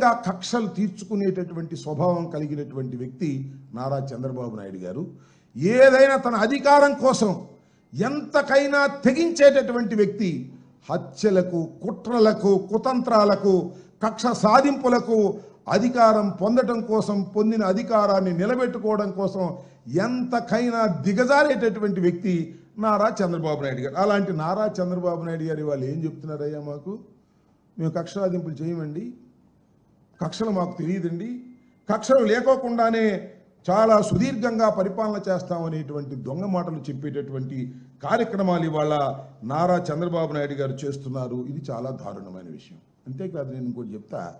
విధంగా కక్షలు తీర్చుకునేటటువంటి స్వభావం కలిగినటువంటి వ్యక్తి నారా చంద్రబాబు నాయుడు గారు. ఏదైనా తన అధికారం కోసం ఎంతకైనా తెగించేటటువంటి వ్యక్తి హత్యలకు కుట్రలకు కుతంత్రాలకు కక్ష సాధింపులకు అధికారం పొందటం కోసం పొందిన అధికారాన్ని నిలబెట్టుకోవడం కోసం ఎంతకైనా దిగజారేటటువంటి వ్యక్తి నారా చంద్రబాబు నాయుడు గారు. అలాంటి నారా చంద్రబాబు నాయుడు గారు వాళ్ళు ఏం చెప్తున్నారయ్యా మాకు? మేము కక్ష సాధింపులు చేయమండి. కక్షలు మాకు తెలియదండి కక్షలు లేకోకుండానే చాలా సుదీర్ఘంగా పరిపాలన చేస్తామనేటువంటి దొంగ మాటలు చెప్పేటటువంటి కార్యక్రమాలు ఇవాళ నారా చంద్రబాబు నాయుడు గారు చేస్తున్నారు. ఇది చాలా దారుణమైన విషయం. అంతేకాదు నేను ఇంకోటి చెప్తా.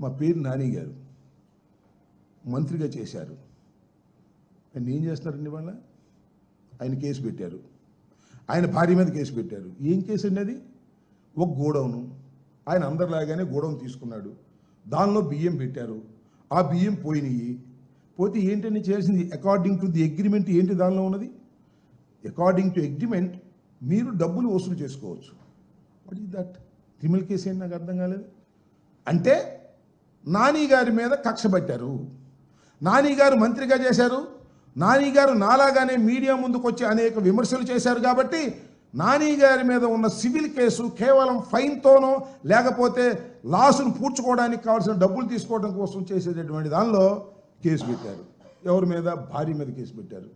మా పేరు నాని గారు మంత్రిగా చేశారు. ఆయన ఏం చేస్తున్నారండి వాళ్ళ ఆయన కేసు పెట్టారు. ఆయన భార్య మీద కేసు పెట్టారు. ఏం కేసు అండి అది? ఒక గోడౌను. ఆయన అందరిలాగానే గోడౌన్ తీసుకున్నాడు. దానిలో బియ్యం పెట్టారు. ఆ బియ్యం పోయినాయి. పోతే ఏంటని చేసింది అకార్డింగ్ టు ది అగ్రిమెంట్ ఏంటి దానిలో ఉన్నది? అకార్డింగ్ టు అగ్రిమెంట్ మీరు డబ్బులు వసూలు చేసుకోవచ్చు. What is that criminal case ఏంటి నాకు అర్థం కాలేదు. అంటే నాని గారి మీద కక్ష పట్టారు. నాని గారు మంత్రిగా చేశారు. నాని గారు నాలాగానే మీడియా ముందుకు వచ్చి అనేక విమర్శలు చేశారు కాబట్టి నాని గారి మీద ఉన్న సివిల్ కేసు కేవలం ఫైన్తోనో లేకపోతే లాసును పూడ్చుకోవడానికి కావాల్సిన డబ్బులు తీసుకోవడం కోసం చేసేటటువంటి దానిలో కేసు పెట్టారు. ఎవరి మీద? భార్య మీద కేసు పెట్టారు.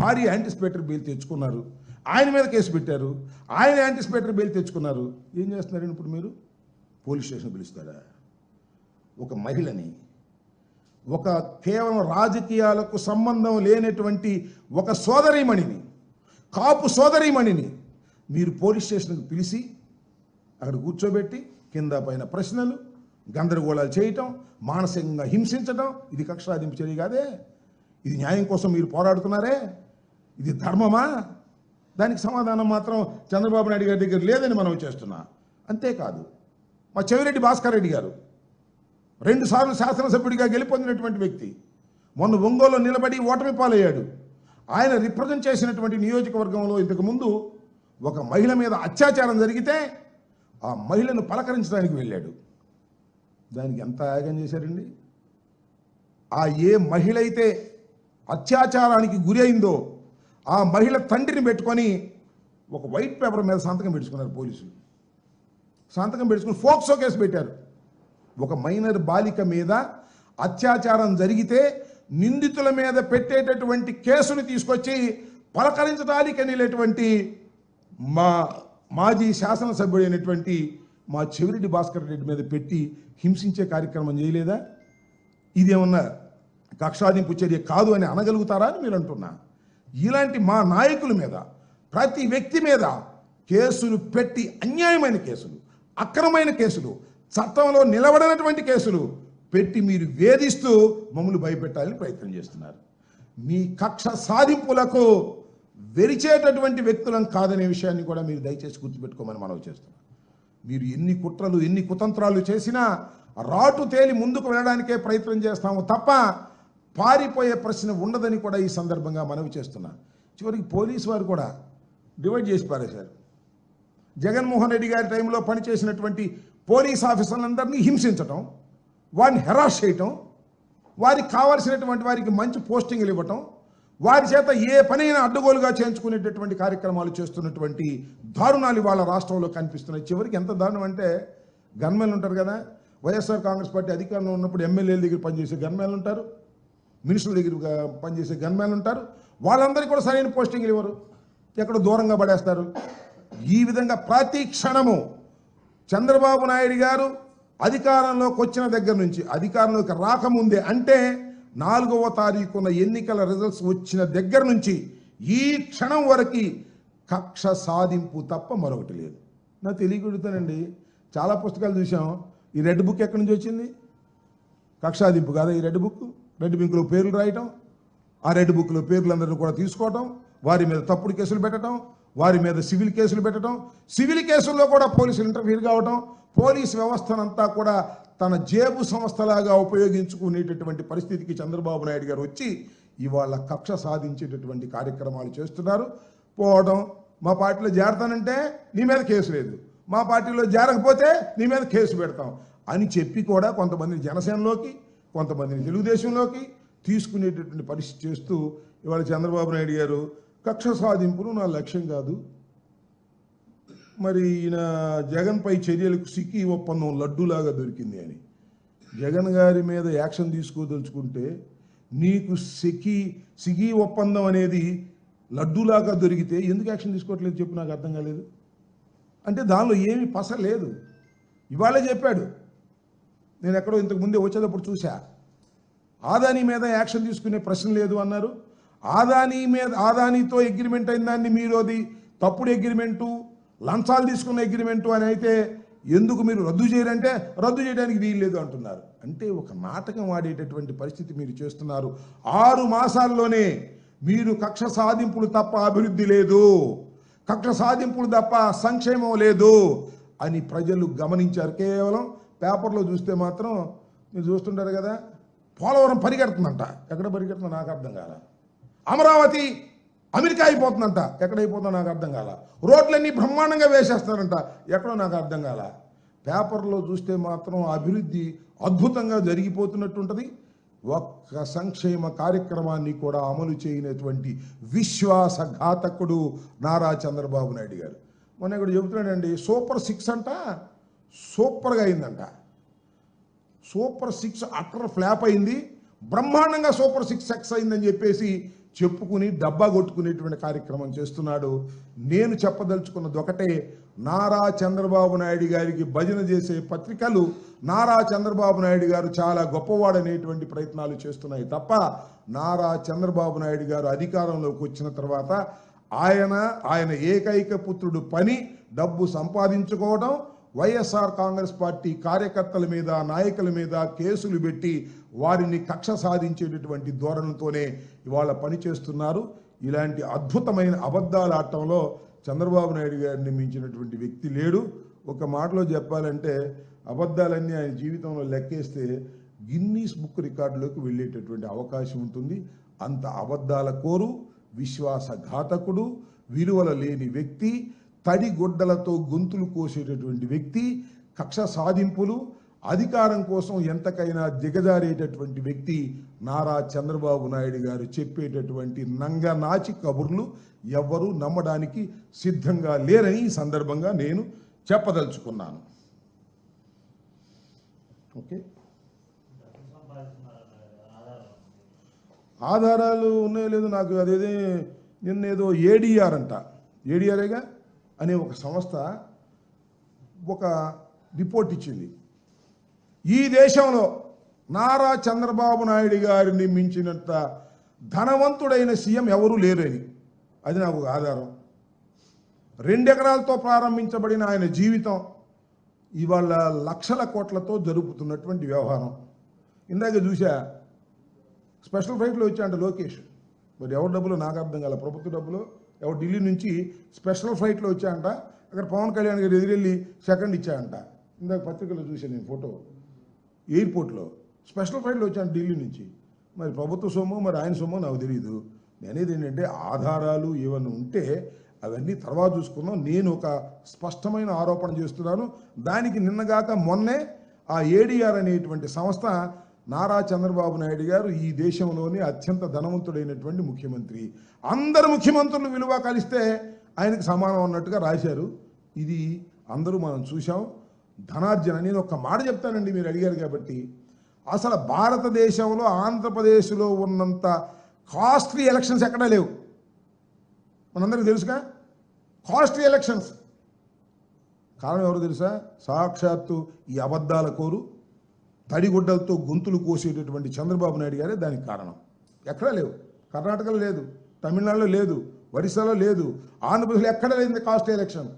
భార్య యాంటిసిపేటర్ బిల్ తెచ్చుకున్నారు. ఆయన మీద కేసు పెట్టారు. ఆయన యాంటిసిపేటర్ బిల్ తెచ్చుకున్నారు. ఏం చేస్తున్నారండి ఇప్పుడు మీరు? పోలీస్ స్టేషన్ పిలుస్తారా? ఒక మహిళని ఒక కేవలం రాజకీయాలకు సంబంధం లేనటువంటి ఒక సోదరీమణిని కాపు సోదరీమణిని మీరు పోలీస్ స్టేషన్కి పిలిచి అక్కడ కూర్చోబెట్టి కింద పైన ప్రశ్నలు గందరగోళాలు చేయటం మానసికంగా హింసించటం ఇది కక్షాదింపు చర్య కాదే. ఇది న్యాయం కోసం మీరు పోరాడుతున్నారే. ఇది ధర్మమా? దానికి సమాధానం మాత్రం చంద్రబాబు నాయుడు గారి దగ్గర లేదని మనం చేస్తున్నా. అంతేకాదు మా చెవిరెడ్డి భాస్కర్ రెడ్డి గారు రెండు సార్లు శాసనసభ్యుడిగా గెలుపొందినటువంటి వ్యక్తి మొన్న ఒంగోలు నిలబడి ఓటమి పాలయ్యాడు. ఆయన రిప్రజెంట్ చేసినటువంటి నియోజకవర్గంలో ఇంతకుముందు ఒక మహిళ మీద అత్యాచారం జరిగితే ఆ మహిళను పలకరించడానికి వెళ్ళాడు. దానికి ఎంత యాగం చేశారండి? ఆ ఏ మహిళ అయితే అత్యాచారానికి గురి అయిందో ఆ మహిళ తండ్రిని పెట్టుకొని ఒక వైట్ పేపర్ మీద సంతకం పెట్టుకున్నారు పోలీసులు. సంతకం పెట్టుకుని ఫోక్సో కేసు పెట్టారు. ఒక మైనర్ బాలిక మీద అత్యాచారం జరిగితే నిందితుల మీద పెట్టేటటువంటి కేసుని తీసుకొచ్చి పలకరించడానికి వెళ్ళేటువంటి మా మాజీ శాసనసభ్యుడైనటువంటి మా చెవిరెడ్డి భాస్కర్ రెడ్డి మీద పెట్టి హింసించే కార్యక్రమం చేయలేదా? ఇదేమన్నా కక్షాదింపు చర్య కాదు అని అనగలుగుతారా అని మీరు అంటున్నా. ఇలాంటి మా నాయకుల మీద ప్రతి వ్యక్తి మీద కేసులు పెట్టి అన్యాయమైన కేసులు అక్రమమైన కేసులు చట్టంలో నిలబడినటువంటి కేసులు పెట్టి మీరు వేధిస్తూ మమ్మల్ని భయపెట్టాలని ప్రయత్నం చేస్తున్నారు. మీ కక్ష సాధింపులకు వెరిచేటటువంటి వ్యక్తులం కాదనే విషయాన్ని కూడా మీరు దయచేసి గుర్తుపెట్టుకోమని మనవి చేస్తున్నాం మీరు ఎన్ని కుట్రలు ఎన్ని కుతంత్రాలు చేసినా రాటు తేలి ముందుకు వెళ్ళడానికే ప్రయత్నం చేస్తాము తప్ప పారిపోయే ప్రశ్న ఉండదని కూడా ఈ సందర్భంగా మనవి చేస్తున్నా. చివరికి పోలీసు వారు కూడా డివైడ్ చేసి పారేశారు. జగన్మోహన్ రెడ్డి గారి టైంలో పనిచేసినటువంటి పోలీస్ ఆఫీసర్లందరినీ హింసించటం వారిని హెరాస్ చేయటం వారికి కావాల్సినటువంటి వారికి మంచి పోస్టింగ్లు ఇవ్వటం వారి చేత ఏ పనైనా అడ్డగోలుగా చేయించుకునేటటువంటి కార్యక్రమాలు చేస్తున్నటువంటి దారుణాలు వాళ్ళ రాష్ట్రంలో కనిపిస్తున్నాయి. చివరికి ఎంత దారుణం అంటే గన్మెన్లు ఉంటారు కదా వైఎస్ఆర్ కాంగ్రెస్ పార్టీ అధికారంలో ఉన్నప్పుడు ఎమ్మెల్యేల దగ్గర పనిచేసే గన్మెన్లు ఉంటారు మినిస్టర్ల దగ్గర పనిచేసే గన్మెన్లు ఉంటారు వాళ్ళందరికీ కూడా సరైన పోస్టింగ్లు ఇవ్వరు ఎక్కడ దూరంగా పడేస్తారు. ఈ విధంగా ప్రతి క్షణము చంద్రబాబు నాయుడు గారు అధికారంలోకి వచ్చిన దగ్గర నుంచి అధికారంలోకి రాకముందే అంటే నాలుగవ తారీఖున ఎన్నికల రిజల్ట్స్ వచ్చిన దగ్గర నుంచి ఈ క్షణం వరకు కక్ష సాధింపు తప్ప మరొకటి లేదు. నాకు తెలియగలుగుతానండి చాలా పుస్తకాలు చూసాం ఈ రెడ్ బుక్ ఎక్కడి నుంచి వచ్చింది? కక్షాదింపు కాదా ఈ రెడ్ బుక్ రెడ్ బుక్లో పేర్లు రాయటం ఆ రెడ్ బుక్లో పేర్లందరినీ కూడా తీసుకోవటం వారి మీద తప్పుడు కేసులు పెట్టడం వారి మీద సివిల్ కేసులు పెట్టడం సివిల్ కేసుల్లో కూడా పోలీసులు ఇంటర్ఫీర్ కావటం పోలీస్ వ్యవస్థనంతా కూడా తన జేబు సంస్థలాగా ఉపయోగించుకునేటటువంటి పరిస్థితికి చంద్రబాబు నాయుడు గారు వచ్చి ఇవాళ కక్ష సాధించేటటువంటి కార్యక్రమాలు చేస్తున్నారు. పోవడం మా పార్టీలో చేరతానంటే నీ మీద కేసు లేదు. మా పార్టీలో చేరకపోతే నీ మీద కేసు పెడతాం అని చెప్పి కూడా కొంతమందిని జనసేనలోకి కొంతమందిని తెలుగుదేశంలోకి తీసుకునేటటువంటి పరిస్థితి చేస్తూ ఇవాళ చంద్రబాబు నాయుడు గారు కక్ష సాధింపును నా లక్ష్యం కాదు. మరి ఈయన జగన్పై చర్యలకు సిక్కి ఒప్పందం లడ్డూలాగా దొరికింది అని. జగన్ గారి మీద యాక్షన్ తీసుకోదలుచుకుంటే నీకు సికి సిగి ఒప్పందం అనేది లడ్డూలాగా దొరికితే ఎందుకు యాక్షన్ తీసుకోవట్లేదు చెప్పు నాకు అర్థం కాలేదు. అంటే దానిలో ఏమీ పస లేదు. ఇవాళే చెప్పాడు. నేను ఎక్కడో ఇంతకు ముందే వచ్చేటప్పుడు చూసా ఆదాని మీద యాక్షన్ తీసుకునే ప్రశ్న లేదు అన్నారు. ఆదాని మీద ఆదానితో అగ్రిమెంట్ అయిన దాన్ని మీరు అది తప్పుడు అగ్రిమెంటు లంచాలు తీసుకున్న అగ్రిమెంటు అని అయితే ఎందుకు మీరు రద్దు చేయరంటే రద్దు చేయడానికి వీలు లేదు అంటున్నారు. అంటే ఒక నాటకం ఆడేటటువంటి పరిస్థితి మీరు చేస్తున్నారు. ఆరు మాసాల్లోనే మీరు కక్ష సాధింపులు తప్ప అభివృద్ధి లేదు. కక్ష సాధింపులు తప్ప సంక్షేమం లేదు అని ప్రజలు గమనించారు. కేవలం పేపర్లో చూస్తే మాత్రం మీరు చూస్తుంటారు కదా పోలవరం పరిగెడుతుందంట. ఎక్కడ పరిగెడుతుందో నాకు అర్థం కాల. అమరావతి అమెరికా అయిపోతుందంట. ఎక్కడైపోతుందో నాకు అర్థం కాల. రోడ్లన్నీ బ్రహ్మాండంగా వేసేస్తారంట. ఎక్కడో నాకు అర్థం కాల. పేపర్లో చూస్తే మాత్రం అభివృద్ధి అద్భుతంగా జరిగిపోతున్నట్టు ఉంటుంది ఒక్క సంక్షేమ కార్యక్రమాన్ని కూడా అమలు చేయనటువంటి విశ్వాసఘాతకుడు నారా చంద్రబాబు నాయుడు గారు. మొన్న ఇక్కడ చెబుతున్నాడండి సూపర్ సిక్స్ అంట సూపర్గా అయిందంట. సూపర్ సిక్స్ అటర్ ఫ్లాప్ అయింది. బ్రహ్మాండంగా సూపర్ సిక్స్ సక్స్ అయిందని చెప్పేసి చెప్పుకుని డబ్బా కొట్టుకునేటువంటి కార్యక్రమం చేస్తున్నాడు. నేను చెప్పదలుచుకున్నది ఒకటే నారా చంద్రబాబు నాయుడు గారికి భజన చేసే పత్రికలు నారా చంద్రబాబు నాయుడు గారు చాలా గొప్పవాడనేటువంటి ప్రయత్నాలు చేస్తున్నాయి తప్ప నారా చంద్రబాబు నాయుడు గారు అధికారంలోకి వచ్చిన తర్వాత ఆయన ఆయన ఏకైక పుత్రుడు పని డబ్బు సంపాదించుకోవడం వైఎస్ఆర్ కాంగ్రెస్ పార్టీ కార్యకర్తల మీద నాయకుల మీద కేసులు పెట్టి వారిని కక్ష సాధించేటటువంటి ధోరణితోనే ఇవాళ పనిచేస్తున్నారు. ఇలాంటి అద్భుతమైన అబద్ధాల ఆటంలో చంద్రబాబు నాయుడు గారిని మించినటువంటి వ్యక్తి లేడు. ఒక మాటలో చెప్పాలంటే అబద్ధాలన్నీ ఆయన జీవితంలో లెక్కేస్తే గిన్నీస్ బుక్ రికార్డులోకి వెళ్ళేటటువంటి అవకాశం ఉంటుంది. అంత అబద్ధాల కోరు విశ్వాసఘాతకుడు విలువల లేని వ్యక్తి తడి గుడ్డలతో గొంతులు కోసేటటువంటి వ్యక్తి కక్ష సాధింపులు అధికారం కోసం ఎంతకైనా దిగజారేటటువంటి వ్యక్తి నారా చంద్రబాబు నాయుడు గారు చెప్పేటటువంటి నంగనాచి కబుర్లు ఎవ్వరూ నమ్మడానికి సిద్ధంగా లేరని ఈ సందర్భంగా నేను చెప్పదలుచుకున్నాను. ఓకే. ఆధారాలు ఉన్నాయో లేదో నాకు అదేదే నిన్న ఏదో ఏడిఆర్ అంట ఏడిఆర్ఏగా అనే ఒక సంస్థ ఒక రిపోర్ట్ ఇచ్చింది. ఈ దేశంలో నారా చంద్రబాబు నాయుడు గారిని మించినంత ధనవంతుడైన సీఎం ఎవరూ లేరని అది నాకు ఆధారం. రెండెకరాలతో ప్రారంభించబడిన ఆయన జీవితం ఇవాళ లక్షల కోట్లతో జరుపుతున్నటువంటి వ్యవహారం. ఇందాక చూసా స్పెషల్ ఫ్లైట్లో వచ్చాయంట లోకేష్. మరి ఎవరి డబ్బులు? నాకు అర్థం కాల ప్రభుత్వ డబ్బులు ఎవరు ఢిల్లీ నుంచి స్పెషల్ ఫ్లైట్లో వచ్చాయంట అక్కడ పవన్ కళ్యాణ్ గారు ఎదురెళ్ళి సెకండ్ ఇచ్చాయంట ఇందాక పత్రికలో చూశాను నేను ఫోటో. ఎయిర్పోర్ట్లో స్పెషల్ ఫ్లైట్లో వచ్చాను ఢిల్లీ నుంచి. మరి ప్రభుత్వ సొమ్ము మరి ఆయన సొమ్ము నాకు తెలియదు నేనేది ఏంటంటే ఆధారాలు ఏమైనా ఉంటే అవన్నీ తర్వాత చూసుకుందాం. నేను ఒక స్పష్టమైన ఆరోపణ చేస్తున్నాను. దానికి నిన్నగాక మొన్నే ఆ ఏడిఆర్ అనేటువంటి సంస్థ నారా చంద్రబాబు నాయుడు గారు ఈ దేశంలోని అత్యంత ధనవంతుడైనటువంటి ముఖ్యమంత్రి. అందరు ముఖ్యమంత్రులు విలువ కలిస్తే ఆయనకు సమానం అన్నట్టుగా రాశారు. ఇది అందరూ మనం చూసాం ధనార్జన నేను ఒక మాట చెప్తానండి మీరు అడిగారు కాబట్టి. అసలు భారతదేశంలో ఆంధ్రప్రదేశ్లో ఉన్నంత కాస్ట్లీ ఎలక్షన్స్ ఎక్కడా లేవు. మనందరికీ తెలుసుగా? Costly elections. కారణం ఎవరు తెలుసా? సాక్షాత్తు ఈ అబద్ధాల కోరు తడిగుడ్డలతో గొంతులు కోసేటటువంటి చంద్రబాబు నాయుడు గారే దానికి కారణం. ఎక్కడా లేవు. కర్ణాటకలో లేదు. తమిళనాడులో లేదు. ఒరిస్సాలో లేదు. ఆంధ్రప్రదేశ్లో ఎక్కడ లేదు కాస్ట్ ఎలక్షన్.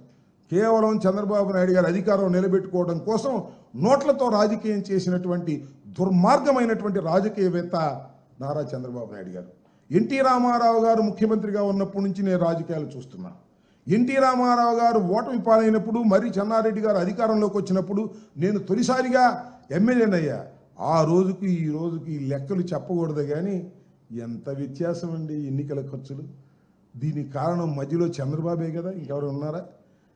కేవలం చంద్రబాబు నాయుడు గారు అధికారం నిలబెట్టుకోవడం కోసం నోట్లతో రాజకీయం చేసినటువంటి దుర్మార్గమైనటువంటి రాజకీయవేత్త నారా చంద్రబాబు నాయుడు గారు. ఎన్టీ రామారావు గారు ముఖ్యమంత్రిగా ఉన్నప్పటి నుంచి నేను రాజకీయాలు చూస్తున్నా. ఎన్టీ రామారావు గారు ఓటమి పాలైనప్పుడు మరి చెన్నారెడ్డి గారు అధికారంలోకి వచ్చినప్పుడు నేను తొలిసారిగా ఎమ్మెల్యేనయ్యా ఆ రోజుకి ఈ రోజుకి ఈ లెక్కలు చెప్పకూడదు కానీ ఎంత వ్యత్యాసం అండి ఎన్నికల ఖర్చులు? దీనికి కారణం మధ్యలో చంద్రబాబే కదా ఇంకెవరు ఉన్నారా?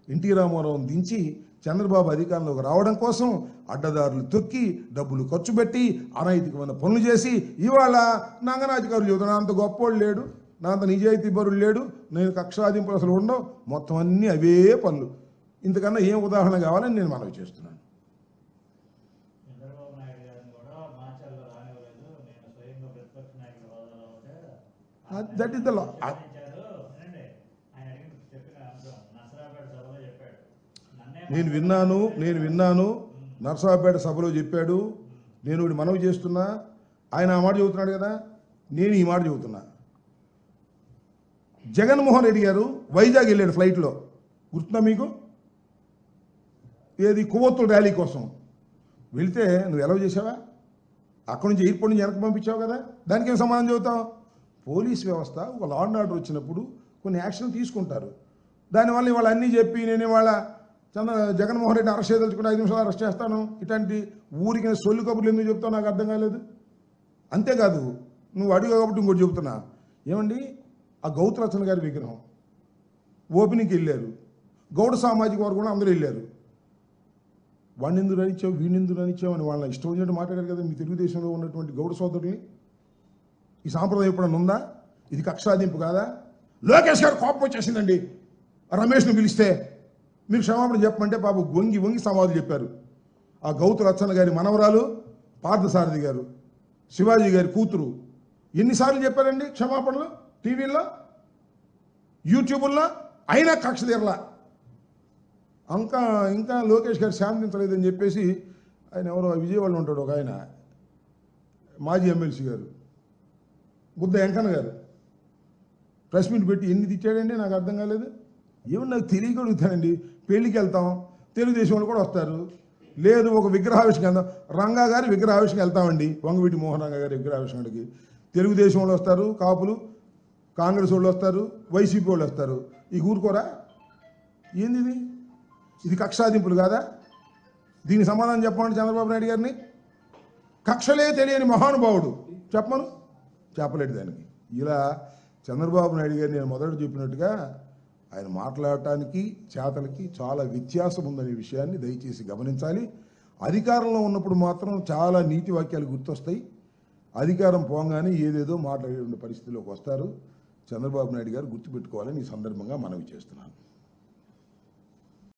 ఎన్టీ రామారావుని దించి చంద్రబాబు అధికారంలోకి రావడం కోసం అడ్డదారులు తొక్కి డబ్బులు ఖర్చు పెట్టి అనైతికమైన పనులు చేసి ఇవాళ నంగనాధికారులు చెబుతున్నా అంత గొప్పోడు లేడు నా అంత నిజాయితీ బరుడు లేడు నేను కక్షాదింపులు అసలు ఉండవు మొత్తం అన్నీ అవే పనులు. ఇంతకన్నా ఏం ఉదాహరణ కావాలని నేను మనవి చేస్తున్నాను. నసరాపేట సభలో చెప్పాడు నన్నే నేను విన్నాను నేను విన్నాను నర్సాపేట సభలో చెప్పాడు నేను మనవి చేస్తున్నా ఆయన ఆ మాట చెబుతున్నాడు కదా నేను ఈ మాట చెబుతున్నా జగన్మోహన్ రెడ్డి గారు వైజాగ్ వెళ్ళాడు ఫ్లైట్లో. గుర్తుందా మీకు? ఏది? కొవ్వొత్తుల ర్యాలీ కోసం. వెళితే నువ్వు ఎలా చేసావా అక్కడి నుంచి ఎయిర్పోర్ట్ నుంచి వెనక్కి పంపించావు కదా? దానికి ఏం సమాధానం చెబుతావు పోలీస్ వ్యవస్థ ఒక లా అండ్ ఆర్డర్ వచ్చినప్పుడు కొన్ని యాక్షన్ తీసుకుంటారు. దానివల్ల ఇవాళ అన్నీ చెప్పి నేను ఇవాళ చంద్ర జగన్మోహన్ రెడ్డి అరెస్ట్ చేయదలుచుకుంటే ఐదు నిమిషాలు అరెస్ట్ చేస్తాను. ఇట్లాంటి ఊరికి సొల్లు కబుర్లు ఎందుకు చెప్తావు నాకు అర్థం కాలేదు. అంతేకాదు నువ్వు అడిగా కాబట్టి ఇంకోటి చెబుతున్నా ఏమండి? ఆ గౌతరచన గారి విగ్రహం. ఓపెనింగ్కి వెళ్ళారు. గౌడ సామాజిక వర్గం అందరూ వెళ్ళారు. వాడిని ఎందుకు రానిచ్చావు? వీడిని ఎందుకు రానిచ్చావు అని వాళ్ళ ఇష్టం వచ్చినట్టు మాట్లాడారు కదా మీ తెలుగుదేశంలో ఉన్నటువంటి గౌడ సోదరుల్ని. ఈ సాంప్రదాయం ఎప్పుడన్నా ఉందా? ఇది కక్షాదింపు కాదా? లోకేష్ గారు కోపం వచ్చేసిందండి. రమేష్ను పిలిస్తే మీరు క్షమాపణ చెప్పమంటే బాబు వంగి వంగి సమాధులు చెప్పారు. ఆ గౌతు రచ్చన గారి మనవరాలు పార్థసారథి గారు శివాజీ గారి కూతురు ఎన్నిసార్లు చెప్పారండి క్షమాపణలు? టీవీల్లో? యూట్యూబుల్లో అయినా కక్ష తీరలా. ఇంకా ఇంకా లోకేష్ గారు శాంతించలేదని చెప్పేసి ఆయన ఎవరో విజయవాడలో ఉంటాడు ఒక ఆయన మాజీ ఎమ్మెల్సీ గారు. బుద్ధ వెంకన్న గారు. ప్రెస్ మీట్ పెట్టి ఎన్ని తిట్టాడండి? నాకు అర్థం కాలేదు. ఏమన్నా నాకు తెలియక అడుగుతానండి పెళ్ళికి వెళ్తాం తెలుగుదేశం వాళ్ళు కూడా వస్తారు. లేదు ఒక విగ్రహావిష్కరణ వెళ్దాం. రంగా గారి విగ్రహావిష్కరణ వెళ్తామండి. వంగవీటి మోహన్ రంగా గారి విగ్రహావిష్కరణకి తెలుగుదేశం వాళ్ళు వస్తారు కాపులు కాంగ్రెస్ వాళ్ళు వస్తారు వైసీపీ వాళ్ళు వస్తారు. ఈ ఊరుకోరా? ఏంది ఇది? ఇది కక్షాదింపులు కాదా? దీనికి సమాధానం చెప్పమండి చంద్రబాబు నాయుడు గారిని? కక్షలే తెలియని మహానుభావుడు. చెప్పమను. చెప్పలేడు దానికి. ఇలా చంద్రబాబు నాయుడు గారు నేను మొదట చెప్పినట్టుగా ఆయన మాట్లాడటానికి చేతలకి చాలా వ్యత్యాసం ఉందనే విషయాన్ని దయచేసి గమనించాలి. అధికారంలో ఉన్నప్పుడు మాత్రం చాలా నీతి వాక్యాలు గుర్తొస్తాయి. అధికారం పోగానే ఏదేదో మాట్లాడే పరిస్థితిలోకి వస్తారు. చంద్రబాబు నాయుడు గారు గుర్తుపెట్టుకోవాలని ఈ సందర్భంగా మనవి చేస్తున్నాను.